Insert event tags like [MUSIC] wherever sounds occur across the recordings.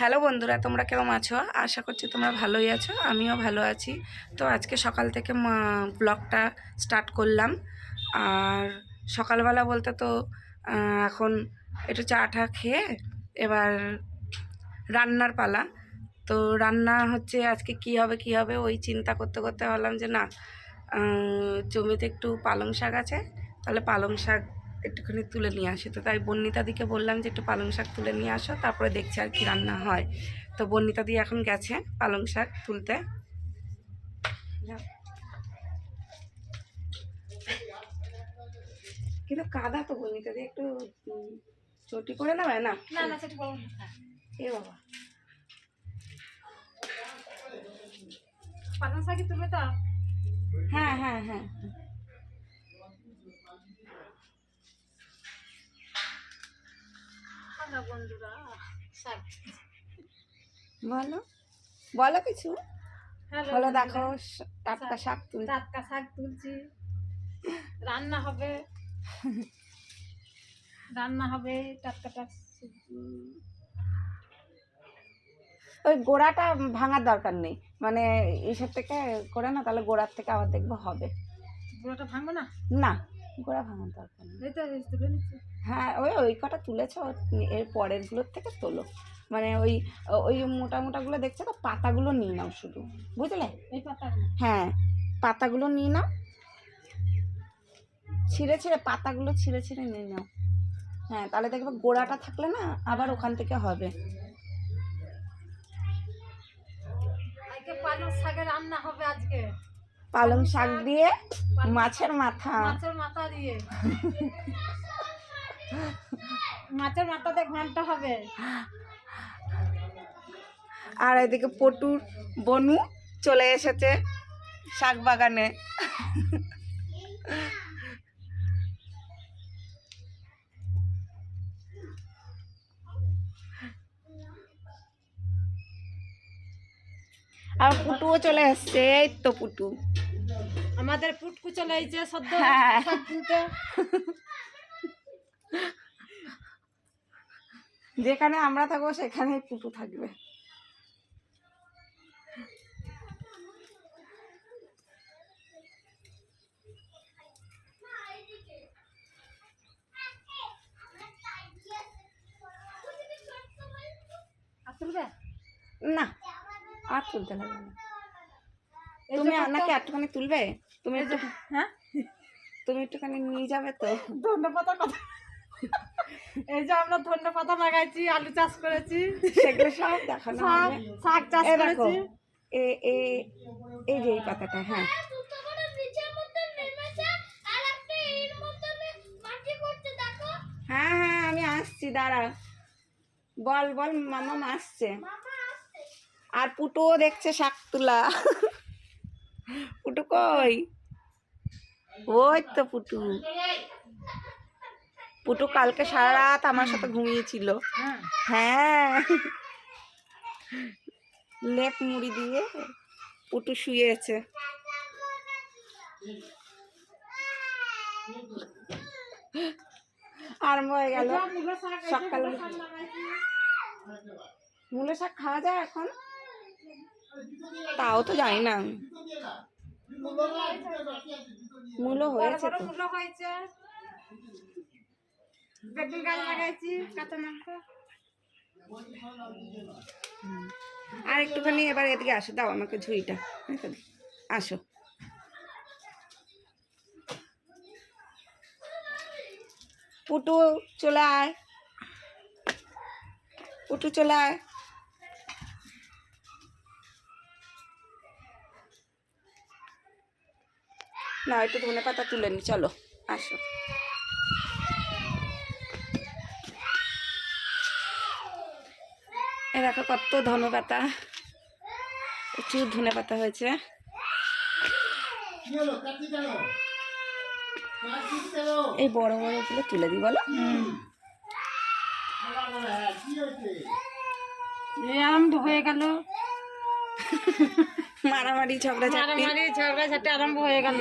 Hello বন্ধুরা, তোমরা কেমন আছো? আশা করছি তোমরা ভালোই আছো, আমিও ভালো আছি। তো আজকে সকাল থেকে ব্লগটা স্টার্ট করলাম। আর সকালবেলা বলতে তো এখন একটু চা টা খেয়ে এবার রান্নার পালা। তো রান্না হচ্ছে আজকে কি হবে কি হবে, ওই চিন্তা করতে করতে ভাবলাম যে না জমিতে একটু পালং শাক আছে, তাহলে পালং শাক একটুখানি তুলে নিয়ে আসি। তো তাই বর্ণিতাদিকে বললাম যে একটু পালং শাক তুলে নিয়ে আসো তারপরে দেখছি আর কি রান্না হয়। তো বর্ণিতাদি এখন গেছে পালং শাক তুলতে। কিন্তু কাদা তো বর্ণিতাদি একটু চটি করে নেবে না? না না না। এ বাবা। পালং শাকই তুলবে তো? হ্যাঁ হ্যাঁ হ্যাঁ। হ্যালো বন্ধুরা? বলো। বলো কিছু। বলো দেখো টাটকা শাক তুল টাটকা শাক তুলছি। রান্না হবে। রান্না হবে টাটকা টাটকা ওই গোড়াটা ভাঙার দরকার নেই। মানে এইসব থেকে করে না তাহলে গোড়ার থেকে আবার দেখব হবে। গোড়াটা ভাঙবো না? না। গোড়া ভাঙার দরকার নেই। হ্যাঁ ওই ওই কটা তুলেছ এর পরেরগুলোর থেকে তোলো। মানে ওই ওই মোটা মোটাগুলো দেখছ তো পাতাগুলো নিয়ে নাও শুধু। বুঝলে? হ্যাঁ পাতাগুলো নিয়ে নাও। ছিঁড়ে ছিঁড়ে পাতাগুলো ছিঁড়ে ছিঁড়ে নিয়ে নাও। হ্যাঁ তাহলে দেখবে গোড়াটা থাকলে না আবার ওখান থেকে হবে। আজকে পালং শাকের রান্না হবে আজকে। পালং শাক দিয়ে মাছের মাথা। মাছের মাথা দিয়ে। মাছের মাথাতে ঘণ্টা হবে। আর এদিকে পটুর বনু চলে এসেছে শাক বাগানে। আর পুটুও চলে এসছে এই তো পুটু। আমাদের পুটকু চলে এসেছে সদ্য হ্যাঁ। যেখানে আমরা থাকব সেখানেই পুটু থাকবে। না আর তুলতে লাগবে না। যে তুমি কত- নাকি একটুখানি তুলবে? তুমি একটু হ্যাঁ? তুমি একটুখানি নিয়ে যাবে তো। ধন্য পাতা কথা। এই যে আমরা ধন্য পাতা লাগাইছি আলু চাষ করেছি। সেগুলো সব দেখানো শাক চাষ এই করেছি। এ এ এই যে এই পাতাটা হ্যাঁ। হ্যাঁ হ্যাঁ আমি আসছি দাঁড়া বল বল মামা আসছে। আর পুটুও দেখছে শাক তুলা। পুটু কই? ওই তো পুটু। পুটু কালকে সারা রাত আমার সাথে ঘুমিয়েছিল। হ্যাঁ। লেপ মুড়ি দিয়ে পুটু শুয়েছে। আরম্ভ হয়ে গেল। সকালে মূলো শাক খাওয়া যায় এখন? তাও তো জানি না। মূলো হয়েছে তো। মূলো হয়েছে। বেগুন গাছ লাগাইছি কাঁচা মাংস আর একটুখানি এবার এদিকে আসো দাও আমাকে ঝুড়িটা রেখে আসো। পুটু চলে আয়। পুটু চলে আয়। না একটু ধনে পাতা তুলে নি চলো আসো। দেখো কত ধনে পাতা প্রচুর ধনে পাতা হয়েছে। এই বড় বড়গুলো তুলে দিই বলো। হয়ে গেল। মারামারি ঝগড়া মারামারি ঝগড়া ঝাঁটি আরম্ভ হয়ে গেল।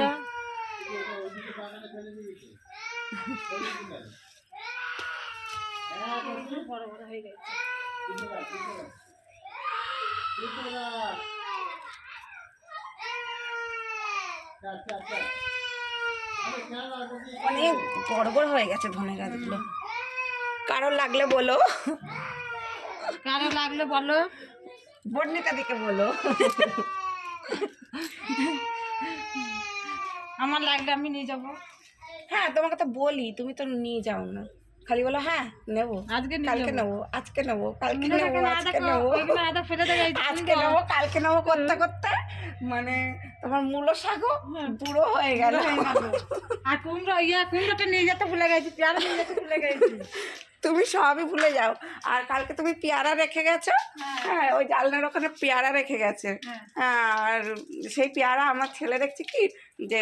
বড় বড় হয়ে গেছে অনেক বড় বড় হয়ে গেছে ধনে গাছগুলো কারোর লাগলে বলো। কারও লাগলে বলো। বর্ণিতা দিকে বলো। আমার লাগলে আমি নিয়ে যাব। হ্যাঁ তোমাকে তো বলি তুমি তো নিয়ে যাও না। খালি বলো হ্যাঁ নেব। আজকে কালকে নেব আজকে নেব কালকে নেব আজকে নেব। আজকে নেব কালকে নেব করতে করতে মানে তোমার মূলো শাকও বুড়ো হয়ে গেল। আর কুমড়ো ইয়া কুমড়োটা নিয়ে যেতে ভুলে গেছি পেয়ারা নিয়ে যেতে ভুলে গেছি। তুমি সবই ভুলে যাও। আর কালকে তুমি পেয়ারা রেখে গেছো? হ্যাঁ ওই জালনার ওখানে পেয়ারা রেখে গেছে। হ্যাঁ। আর সেই পেয়ারা আমার ছেলে দেখছি কি যে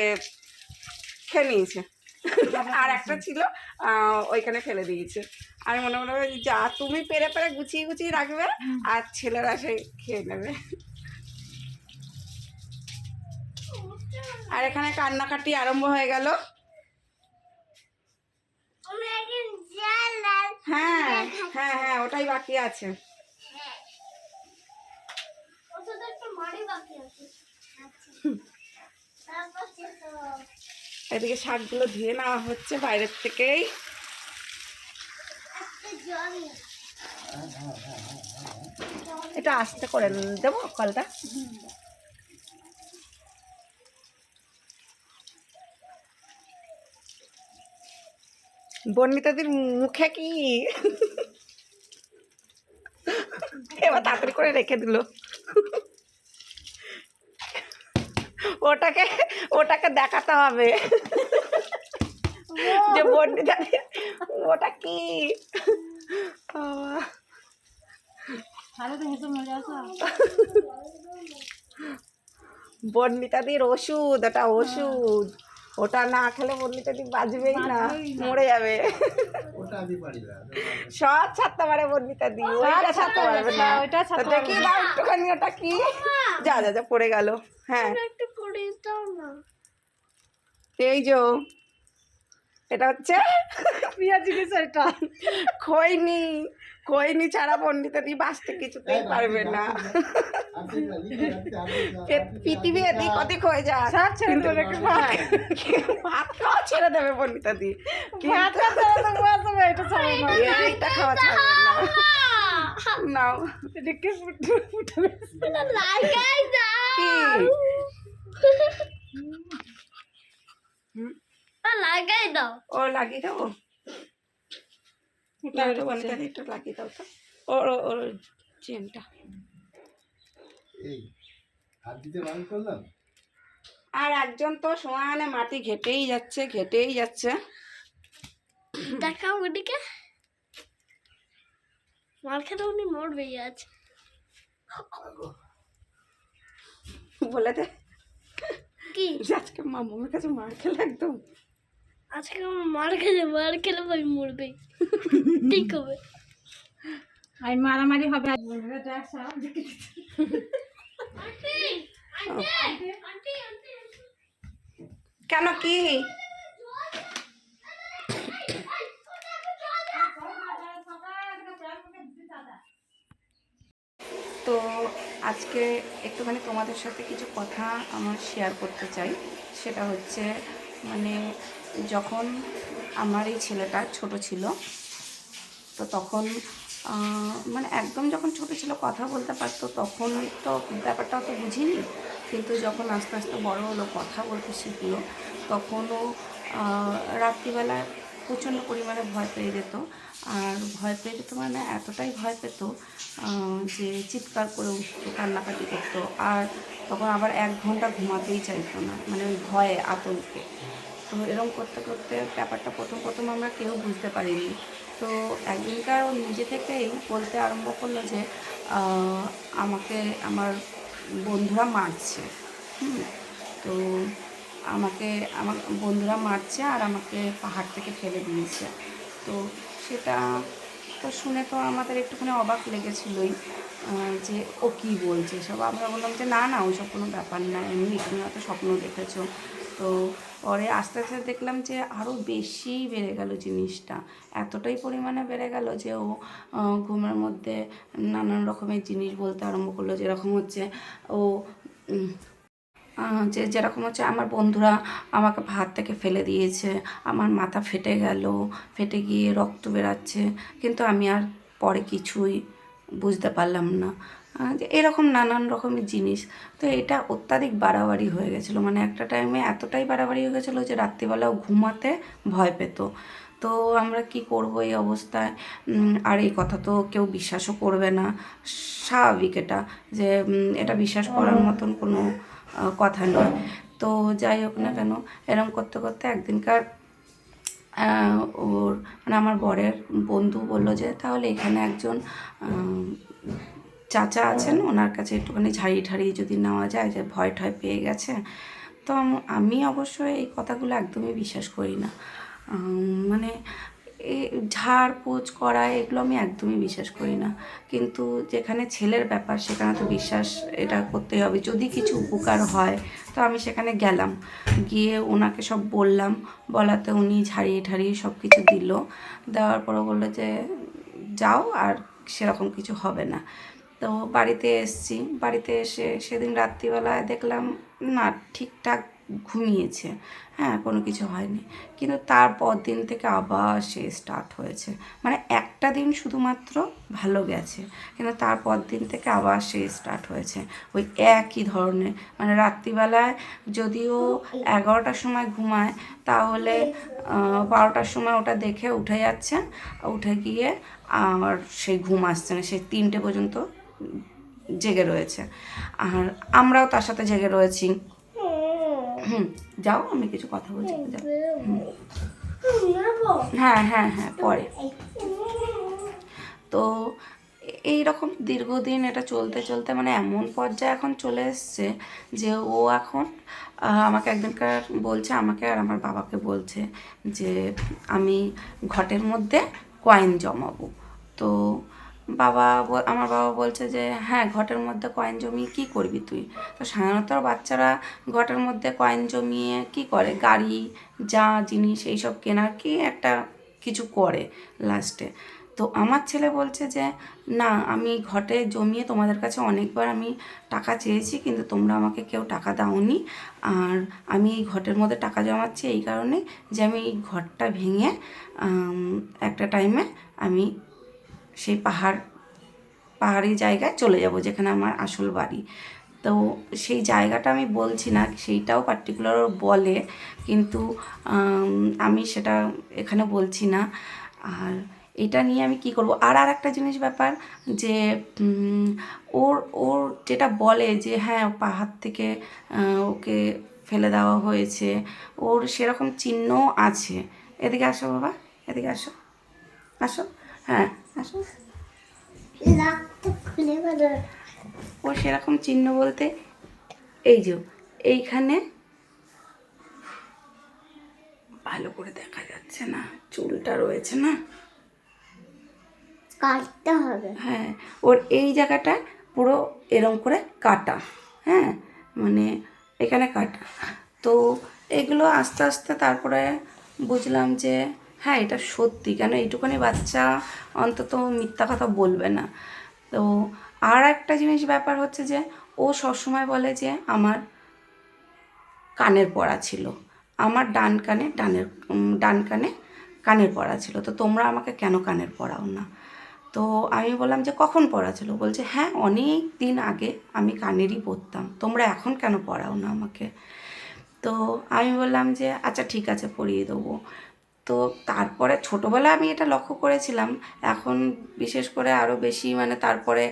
খেয়ে নিয়েছে। [LAUGHS] আর একটা ছিল ওইখানে ফেলে দিয়েছে। আমি মনে মনে করি যা তুমি পেরে পেরে গুছিয়ে গুছিয়ে রাখবে আর ছেলেরা সেই খেয়ে নেবে। আর এখানে কান্নাকাটি আরম্ভ হয়ে গেল। হ্যাঁ হ্যাঁ হ্যাঁ ওটাই বাকি আছে। এদিকে শাকগুলো ধুয়ে নেওয়া হচ্ছে বাইরের থেকেই। এটা আস্তে করে দেবো কলটা? বর্ণিতাদির মুখে কি? এবার তাড়াতাড়ি করে রেখে দিল। ওটাকে ওটাকে দেখাতে হবে। যে বর্ণিতাদির ওটা কি? বর্ণিতাদির ওষুধ ওটা ওষুধ। ওটা না খেলে বর্ণিতাদি বাজবেই না বাজবেই না। মরে যাবে। না সব ছাড়তে পারে বর্ণিতাদি ওইটা ছাড়তে পারবে না। তো দেখি দাও একটুখানি ওটা কি? যা যা যা পড়ে গেল। হ্যাঁ। এই যো এটা হচ্ছে [LAUGHS] প্রিয়া জিনিস এটা খৈনি খৈনি ছাড়া পণ্ডিতাদি বাঁচতে কিছুতেই পারবে না। [LAUGHS] পৃথিবী এদিক ওদিক হয়ে যায়। সব ছেড়ে কিন্তু দেবে ভাত খাওয়া ছেড়ে দেবে পণ্ডিতাদি। এটা না। খাওয়া ছাড়বে না। নাও। এটা কে ফুটে কি? লাগাই দাও। ও লাগিয়ে দাও। একটু লাগিয়ে দাও তো। ওর ওর- চেনটা। এই হাত দিতে বারণ করলাম? আর একজন তো সমানে মাটি ঘেটেই যাচ্ছে ঘেটেই যাচ্ছে। দেখাও ওদিকে। মার খেতে উনি মরবেই আজ। বলে দে। কি? যে আজকে মামুমের কাছে মার খেলে একদম। আজকে আমার মার খেলে মার খেলে ভাই মরবে। ঠিক হবে। আর মারামারি হবে। আর বলবে এটা সব দেখে কেন কি? তো আজকে একটুখানি তোমাদের সাথে কিছু কথা আমার শেয়ার করতে চাই। সেটা হচ্ছে মানে যখন আমার এই ছেলেটা ছোট ছিল, তো তখন মানে একদম যখন ছোট ছিল কথা বলতে পারতো, তখন তো ব্যাপারটা অত বুঝিনি। কিন্তু যখন আস্তে আস্তে বড় হলো, কথা বলতে শিখলো, তখনও রাত্রিবেলা প্রচণ্ড পরিমাণে ভয় পেয়ে যেত। আর ভয় পেয়ে যেত মানে এতটাই ভয় পেত যে চিৎকার করে উঠতো কান্নাকাটি করতো। আর তখন আবার এক ঘণ্টা ঘুমাতেই চাইতো না মানে ওই ভয়ে আতঙ্কে। তো এরকম করতে করতে ব্যাপারটা প্রথম প্রথম আমরা কেউ বুঝতে পারিনি। তো একদিনকার ও নিজে থেকেই বলতে আরম্ভ করল যে আমাকে আমার বন্ধুরা মারছে। হুম, তো আমাকে, আমার বন্ধুরা মারছে আর আমাকে পাহাড় থেকে ফেলে দিয়েছে। তো সেটা তো শুনে তো আমাদের একটুখানি অবাক লেগেছিলোই যে ও কী বলছে? সব আমরা বললাম যে, না না ওইসব কোনো ব্যাপার না, এমনি তুমি হয়তো স্বপ্ন দেখেছ। তো পরে আস্তে আস্তে দেখলাম যে আরও বেশি বেড়ে গেল জিনিসটা। এতটাই পরিমাণে বেড়ে গেল যে ও ঘুমের মধ্যে নানান রকমের জিনিস বলতে আরম্ভ করল। যেরকম হচ্ছে ও যে যেরকম হচ্ছে আমার বন্ধুরা আমাকে ভাত থেকে ফেলে দিয়েছে, আমার মাথা ফেটে গেল, ফেটে গিয়ে রক্ত বেরাচ্ছে, কিন্তু আমি আর পরে কিছুই বুঝতে পারলাম না। যে এরকম নানান রকমের জিনিস। তো এটা অত্যাধিক বাড়াবাড়ি হয়ে গেছিল। মানে একটা টাইমে এতটাই বাড়াবাড়ি হয়ে গেছিল যে রাত্রিবেলাও ঘুমাতে ভয় পেত। তো আমরা কি করব এই অবস্থায়? আর এই কথা তো কেউ বিশ্বাসও করবে না। স্বাভাবিক এটা যে এটা বিশ্বাস করার মতন কোনো কথা নয়। তো যাই হোক না কেন, এরম করতে করতে একদিনকার ওর মানে আমার বরের বন্ধু বলল যে, তাহলে এখানে একজন চাচা আছেন, ওনার কাছে একটুখানি ঝাড়িয়ে ঠাড়িয়ে যদি নেওয়া যায়, যে ভয় ঠয় পেয়ে গেছে। তো আমি অবশ্যই এই কথাগুলো একদমই বিশ্বাস করি না। মানে ঝাড় পোছ করা এগুলো আমি একদমই বিশ্বাস করি না। কিন্তু যেখানে ছেলের ব্যাপার সেখানে তো বিশ্বাস এটা করতেই হবে। যদি কিছু উপকার হয়, তো আমি সেখানে গেলাম। গিয়ে ওনাকে সব বললাম। বলাতে উনি ঝাড়িয়ে ঠাড়িয়ে সব কিছু দিল। দেওয়ার পরে বলল যে, যাও আর সেরকম কিছু হবে না। তো বাড়িতে এসছি। বাড়িতে এসে সেদিন রাত্রিবেলায় দেখলাম, না, ঠিকঠাক ঘুমিয়েছে। হ্যাঁ কোনো কিছু হয়নি। কিন্তু তারপর দিন থেকে আবার সে স্টার্ট হয়েছে। মানে একটা দিন শুধুমাত্র ভালো গেছে, কিন্তু তারপর দিন থেকে আবার সে স্টার্ট হয়েছে। ওই একই ধরনের। মানে রাত্রিবেলায় যদিও এগারোটার সময় ঘুমায়, তাহলে বারোটার সময় ওটা দেখে উঠে যাচ্ছে। উঠে গিয়ে আর সেই ঘুম আসছে না। সেই তিনটে পর্যন্ত জেগে রয়েছে। আর আমরাও তার সাথে জেগে রয়েছি। হুম [CLEARS THROAT] যাও আমি কিছু কথা বলছি যাও। হ্যাঁ হ্যাঁ হ্যাঁ পরে। তো এই রকম দীর্ঘদিন এটা চলতে চলতে মানে এমন পর্যায়ে এখন চলে এসছে যে ও এখন আমাকে একদিনকার বলছে আমাকে আর আমার বাবাকে বলছে যে আমি ঘটের মধ্যে কয়েন জমাবো। তো বাবা আমার বাবা বলছে যে হ্যাঁ ঘটের মধ্যে কয়েন জমিয়ে কী করবি তুই? তো সাধারণত বাচ্চারা ঘটের মধ্যে কয়েন জমিয়ে কি করে? গাড়ি, যা জিনিস এইসব কেনার কি একটা কিছু করে লাস্টে তো আমার ছেলে বলছে যে, না, আমি ঘটে জমিয়ে তোমাদের কাছে অনেকবার আমি টাকা চেয়েছি, কিন্তু তোমরা আমাকে কেউ টাকা দাওনি। আর আমি এই ঘটের মধ্যে টাকা জমাচ্ছি এই কারণে যে, আমি এই ঘরটা ভেঙে একটা টাইমে আমি সেই পাহাড়, পাহাড়ি জায়গায় চলে যাব, যেখানে আমার আসল বাড়ি। তো সেই জায়গাটা আমি বলছি না, সেইটাও পার্টিকুলার বলে, কিন্তু, আমি সেটা এখানে বলছি না। আর এটা নিয়ে আমি কি করব? আর আর একটা জিনিস ব্যাপার যে ওর ওর যেটা বলে যে হ্যাঁ পাহাড় থেকে ওকে ফেলে দেওয়া হয়েছে, ওর সেরকম চিহ্ন আছে। এদিকে আসো বাবা, এদিকে আসো। আসো হ্যাঁ। আসো। ও সেরকম চিহ্ন বলতে এই যে এইখানে ভালো করে দেখা যাচ্ছে না চুলটা রয়েছে না। কাটতে হবে। হ্যাঁ ওর এই জায়গাটা পুরো এরম করে কাটা হ্যাঁ মানে এখানে কাটা। তো এগুলো আস্তে আস্তে তারপরে বুঝলাম যে হ্যাঁ এটা সত্যি। কেন এইটুকুনি বাচ্চা অন্তত মিথ্যা কথা বলবে না। তো আর একটা জিনিস ব্যাপার হচ্ছে যে, ও সবসময় বলে যে, আমার কানের পড়া ছিল। আমার ডান কানে, ডানের ডান কানে কানের পড়া ছিল। তো তোমরা আমাকে কেন কানের পড়াও না? তো আমি বললাম যে, কখন পড়া ছিল? বলছে হ্যাঁ অনেক দিন আগে আমি কানেরই পরতাম তোমরা এখন কেন পড়াও না আমাকে? তো আমি বললাম যে আচ্ছা ঠিক আছে পরিয়ে দেবো। তো তারপরে ছোটোবেলায় আমি এটা লক্ষ্য করেছিলাম। এখন বিশেষ করে আরও বেশি মানে তারপরে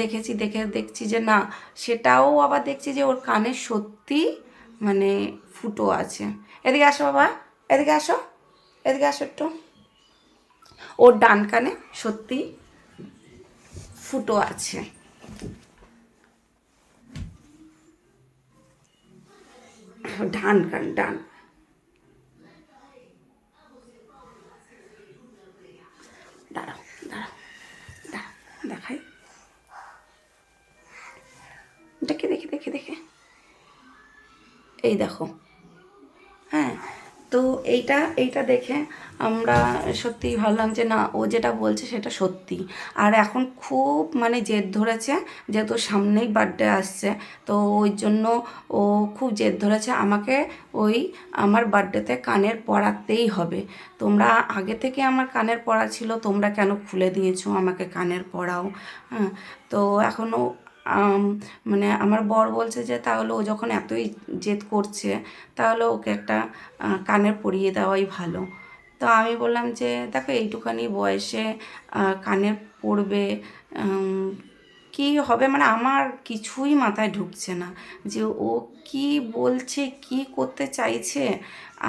দেখেছি, দেখে দেখছি যে না, সেটাও আবার দেখছি যে ওর কানে সত্যি মানে ফুটো আছে। এদিকে আসো বাবা, এদিকে আসো এদিকে আসো একটু। ওর ডান কানে সত্যি ফুটো আছে। ডান কান, ডান। দাঁড়াও দাঁড়াও দাঁড়াও দেখাই। দেখে দেখে দেখে দেখে। এই দেখো। তো এইটা এইটা দেখে আমরা সত্যিই ভাবলাম যে না, ও যেটা বলছে সেটা সত্যি। আর এখন খুব মানে জেদ ধরেছে যেহেতু সামনেই বার্থডে আসছে। তো ওই জন্য ও খুব জেদ ধরেছে, আমাকে ওই আমার বার্থডেতে কানের পরাতেই হবে। তোমরা আগে থেকে আমার কানের পরা ছিল, তোমরা কেন খুলে দিয়েছ আমাকে কানের পরাও? হ্যাঁ তো এখনও মানে আমার বর বলছে যে তাহলে ও যখন এতই জেদ করছে, তাহলে ওকে একটা কানের পরিয়ে দেওয়াই ভালো। তো আমি বললাম যে দেখো এইটুখানি বয়সে কানের পড়বে কি হবে? মানে আমার কিছুই মাথায় ঢুকছে না যে ও কি বলছে, কি করতে চাইছে।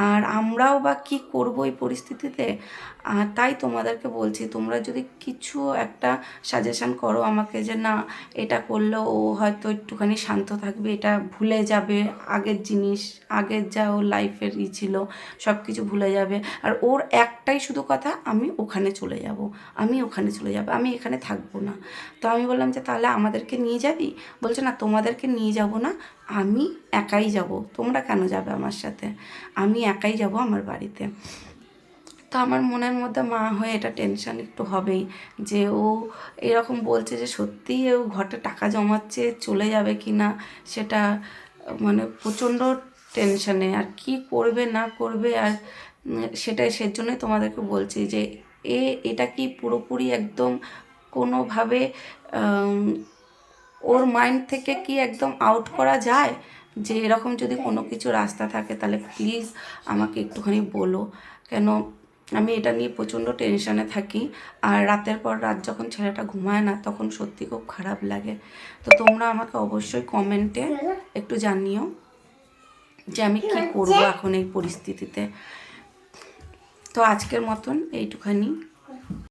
আর আমরাও বা কি করব এই পরিস্থিতিতে? তাই তোমাদেরকে বলছি, তোমরা যদি কিছু একটা সাজেশন করো আমাকে যে না, এটা করলেও ও হয়তো একটুখানি শান্ত থাকবে, এটা ভুলে যাবে, আগের জিনিস, আগের যা ওর লাইফের ই ছিল সব কিছু ভুলে যাবে। আর ওর একটাই শুধু কথা, আমি ওখানে চলে যাব, আমি ওখানে চলে যাব, আমি এখানে থাকব না। তো আমি বললাম যে তাহলে আমাদেরকে নিয়ে যাবি? বলছে না, তোমাদেরকে নিয়ে যাব না আমি একাই যাব। তোমরা কেন যাবে আমার সাথে? আমি একাই যাব আমার বাড়িতে। তো আমার মনের মধ্যে মা হয়ে এটা টেনশন একটু হবেই যে ও এরকম বলছে যে সত্যিই ও ঘরটা টাকা জমাচ্ছে, চলে যাবে কি না সেটা মানে প্রচণ্ড টেনশনে আর কি করবে, না করবে, আর সেটাই সেজন্যই তোমাদেরকে বলছি যে এ, এটা কি পুরোপুরি একদম কোনোভাবে ওর মাইন্ড থেকে কি একদম আউট করা যায়? যে এরকম যদি কোনো কিছু রাস্তা থাকে, তাহলে প্লিজ আমাকে একটুখানি বলো। কেন আমি এটা নিয়ে প্রচণ্ড টেনশানে থাকি। আর রাতের পর রাত যখন ছেলেটা ঘুমায় না, তখন সত্যি খুব খারাপ লাগে। তো তোমরা আমাকে অবশ্যই কমেন্টে একটু জানিও যে আমি কি করব এখন এই পরিস্থিতিতে। তো আজকের মতন এইটুখানি।